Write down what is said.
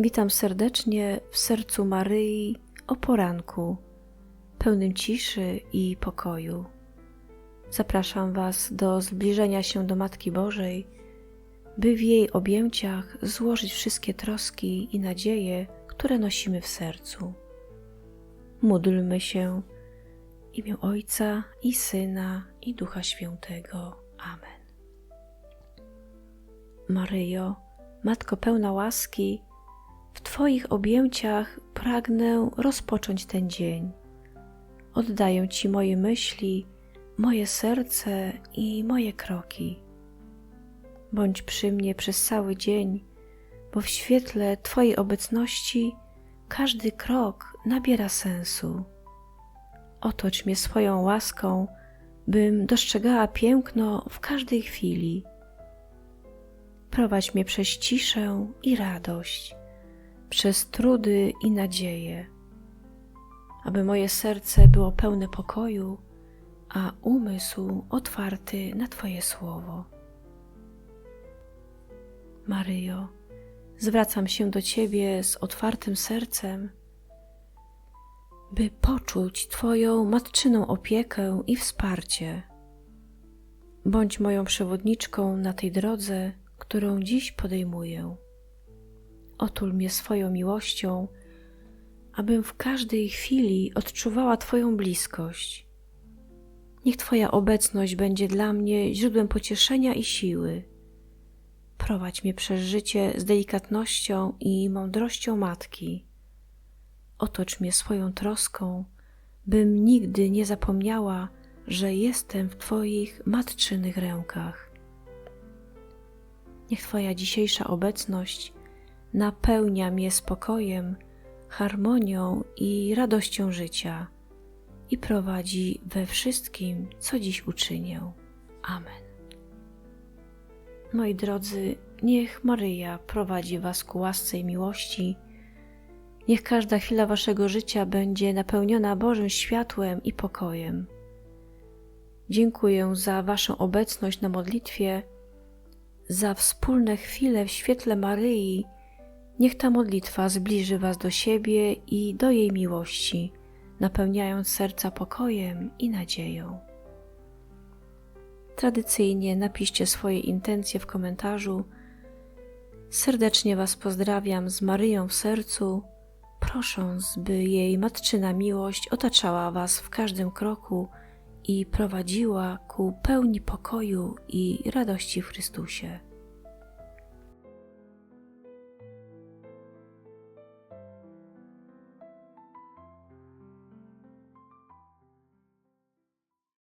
Witam serdecznie w sercu Maryi o poranku, pełnym ciszy i pokoju. Zapraszam Was do zbliżenia się do Matki Bożej, by w jej objęciach złożyć wszystkie troski i nadzieje, które nosimy w sercu. Módlmy się w imię Ojca i Syna i Ducha Świętego. Amen. Maryjo, Matko pełna łaski, Twoich objęciach pragnę rozpocząć ten dzień. Oddaję Ci moje myśli, moje serce i moje kroki. Bądź przy mnie przez cały dzień, bo w świetle Twojej obecności każdy krok nabiera sensu. Otocz mnie swoją łaską, bym dostrzegała piękno w każdej chwili. Prowadź mnie przez ciszę i radość, przez trudy i nadzieję, aby moje serce było pełne pokoju, a umysł otwarty na Twoje słowo. Maryjo, zwracam się do Ciebie z otwartym sercem, by poczuć Twoją matczyną opiekę i wsparcie. Bądź moją przewodniczką na tej drodze, którą dziś podejmuję. Otul mnie swoją miłością, abym w każdej chwili odczuwała Twoją bliskość. Niech Twoja obecność będzie dla mnie źródłem pocieszenia i siły. Prowadź mnie przez życie z delikatnością i mądrością matki. Otocz mnie swoją troską, bym nigdy nie zapomniała, że jestem w Twoich matczynych rękach. Niech Twoja dzisiejsza obecność napełnia mnie spokojem, harmonią i radością życia i prowadzi we wszystkim, co dziś uczynię. Amen. Moi drodzy, niech Maryja prowadzi Was ku łasce i miłości. Niech każda chwila Waszego życia będzie napełniona Bożym światłem i pokojem. Dziękuję za Waszą obecność na modlitwie, za wspólne chwile w świetle Maryi. Niech ta modlitwa zbliży Was do siebie i do jej miłości, napełniając serca pokojem i nadzieją. Tradycyjnie napiszcie swoje intencje w komentarzu. Serdecznie Was pozdrawiam z Maryją w sercu, prosząc, by jej matczyna miłość otaczała Was w każdym kroku i prowadziła ku pełni pokoju i radości w Chrystusie.